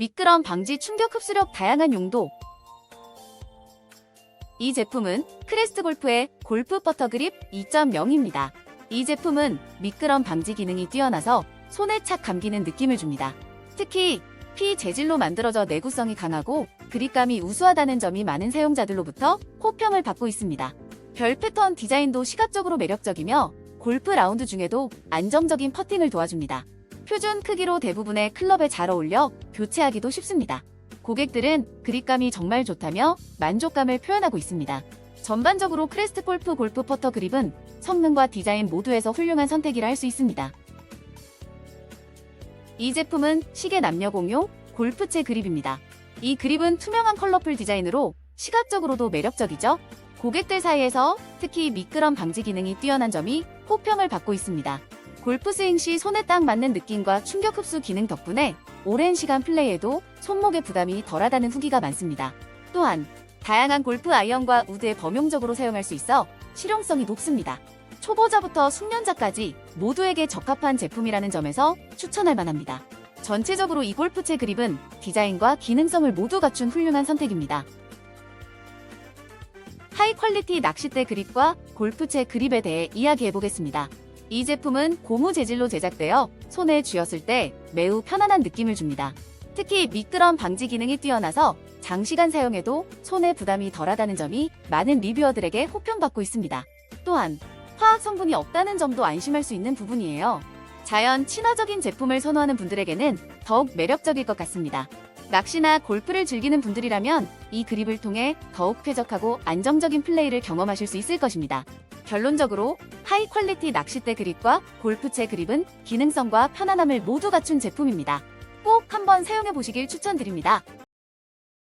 미끄럼 방지 충격 흡수력 다양한 용도. 이 제품은 크레스트 골프의 골프 버터 그립 2.0입니다. 이 제품은 미끄럼 방지 기능이 뛰어나서 손에 착 감기는 느낌을 줍니다. 특히 피 재질로 만들어져 내구성이 강하고 그립감이 우수하다는 점이 많은 사용자들로부터 호평을 받고 있습니다. 별 패턴 디자인도 시각적으로 매력적이며 골프 라운드 중에도 안정적인 퍼팅을 도와줍니다. 표준 크기로 대부분의 클럽에 잘 어울려 교체하기도 쉽습니다. 고객들은 그립감이 정말 좋다며 만족감을 표현하고 있습니다. 전반적으로 크레스트 골프 골프 퍼터 그립은 성능과 디자인 모두에서 훌륭한 선택이라 할 수 있습니다. 이 제품은 시계 남녀 공용 골프채 그립입니다. 이 그립은 투명한 컬러풀 디자인으로 시각적으로도 매력적이죠. 고객들 사이에서 특히 미끄럼 방지 기능이 뛰어난 점이 호평을 받고 있습니다. 골프 스윙 시 손에 딱 맞는 느낌과 충격 흡수 기능 덕분에 오랜 시간 플레이에도 손목의 부담이 덜하다는 후기가 많습니다. 또한 다양한 골프 아이언과 우드에 범용적으로 사용할 수 있어 실용성이 높습니다. 초보자부터 숙련자까지 모두에게 적합한 제품이라는 점에서 추천할 만합니다. 전체적으로 이 골프채 그립은 디자인과 기능성을 모두 갖춘 훌륭한 선택입니다. 하이 퀄리티 낚싯대 그립과 골프채 그립에 대해 이야기해 보겠습니다. 이 제품은 고무 재질로 제작되어 손에 쥐었을 때 매우 편안한 느낌을 줍니다. 특히 미끄럼 방지 기능이 뛰어나서 장시간 사용해도 손에 부담이 덜하다는 점이 많은 리뷰어들에게 호평받고 있습니다. 또한 화학 성분이 없다는 점도 안심할 수 있는 부분이에요. 자연 친화적인 제품을 선호하는 분들에게는 더욱 매력적일 것 같습니다. 낚시나 골프를 즐기는 분들이라면 이 그립을 통해 더욱 쾌적하고 안정적인 플레이를 경험하실 수 있을 것입니다. 결론적으로 하이 퀄리티 낚싯대 그립과 골프채 그립은 기능성과 편안함을 모두 갖춘 제품입니다. 꼭 한번 사용해 보시길 추천드립니다.